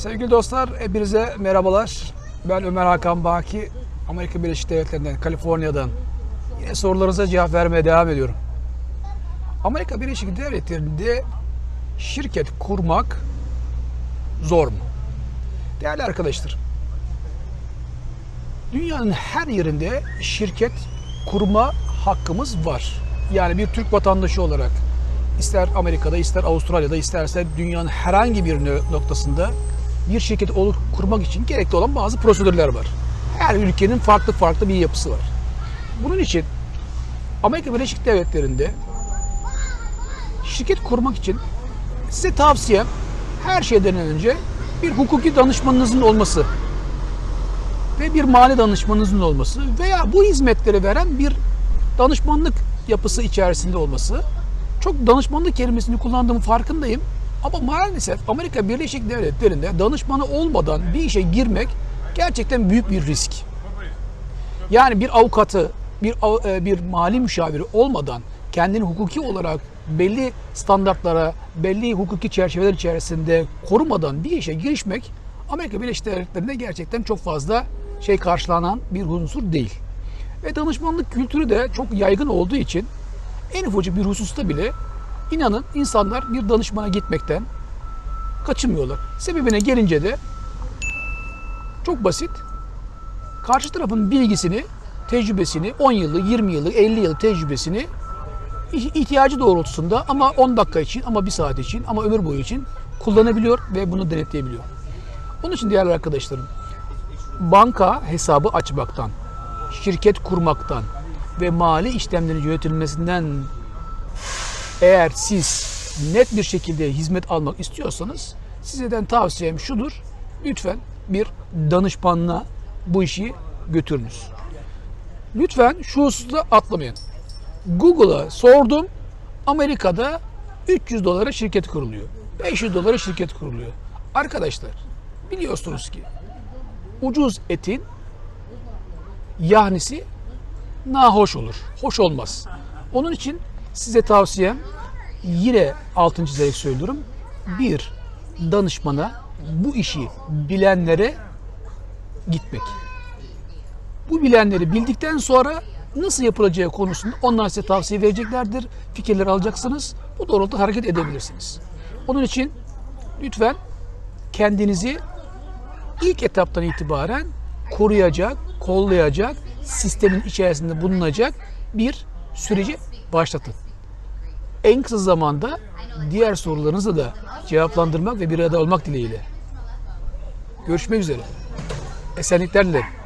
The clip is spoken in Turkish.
Sevgili dostlar, hepinize merhabalar. Ben Ömer Hakan Baki, Amerika Birleşik Devletleri'nden, Kaliforniya'dan. Yine sorularınıza cevap vermeye devam ediyorum. Amerika Birleşik Devletleri'nde şirket kurmak zor mu? Değerli arkadaşlar, dünyanın her yerinde şirket kurma hakkımız var. Yani bir Türk vatandaşı olarak ister Amerika'da, ister Avustralya'da, isterse dünyanın herhangi bir noktasında bir şirket olur, kurmak için gerekli olan bazı prosedürler var. Her ülkenin farklı farklı bir yapısı var. Bunun için Amerika Birleşik Devletleri'nde şirket kurmak için size tavsiyem her şeyden önce bir hukuki danışmanınızın olması ve bir mali danışmanınızın olması veya bu hizmetleri veren bir danışmanlık yapısı içerisinde olması. Çok danışmanlık kelimesini kullandığımın farkındayım. Ama maalesef Amerika Birleşik Devletleri'nde danışmanı olmadan bir işe girmek gerçekten büyük bir risk. Yani bir avukatı, bir e, bir mali müşaviri olmadan kendini hukuki olarak belli standartlara, belli hukuki çerçeveler içerisinde korumadan bir işe girişmek Amerika Birleşik Devletleri'nde gerçekten çok fazla şey karşılanan bir unsur değil. Ve danışmanlık kültürü de çok yaygın olduğu için en ufacık bir hususta bile inanın insanlar bir danışmana gitmekten kaçınmıyorlar. Sebebine gelince de çok basit. Karşı tarafın bilgisini, tecrübesini, 10 yıllık, 20 yıllık, 50 yıllık tecrübesini ih- ihtiyacı doğrultusunda ama 10 dakika için, ama 1 saat için, ama ömür boyu için kullanabiliyor ve bunu denetleyebiliyor. Onun için değerli arkadaşlarım, banka hesabı açmaktan, şirket kurmaktan ve mali işlemlerin yönetilmesinden eğer siz net bir şekilde hizmet almak istiyorsanız sizden tavsiyem şudur. Lütfen bir danışmanla bu işi götürünüz. Lütfen şu hususta atlamayın. Google'a sordum. Amerika'da 300 dolara şirket kuruluyor. 500 dolara şirket kuruluyor. Arkadaşlar biliyorsunuz ki ucuz etin yahnisi nahoş olur. Hoş olmaz. Onun için size tavsiyem yine altın çizerek söylüyorum. Bir danışmana bu işi bilenlere gitmek. Bu bilenleri bildikten sonra nasıl yapılacağı konusunda onlar size tavsiye vereceklerdir. Fikirler alacaksınız. Bu doğrultuda hareket edebilirsiniz. Onun için lütfen kendinizi ilk etaptan itibaren koruyacak, kollayacak, sistemin içerisinde bulunacak bir süreci başlatın. En kısa zamanda diğer sorularınızı da cevaplandırmak ve bir arada olmak dileğiyle. Görüşmek üzere. Esenlikler dilerim.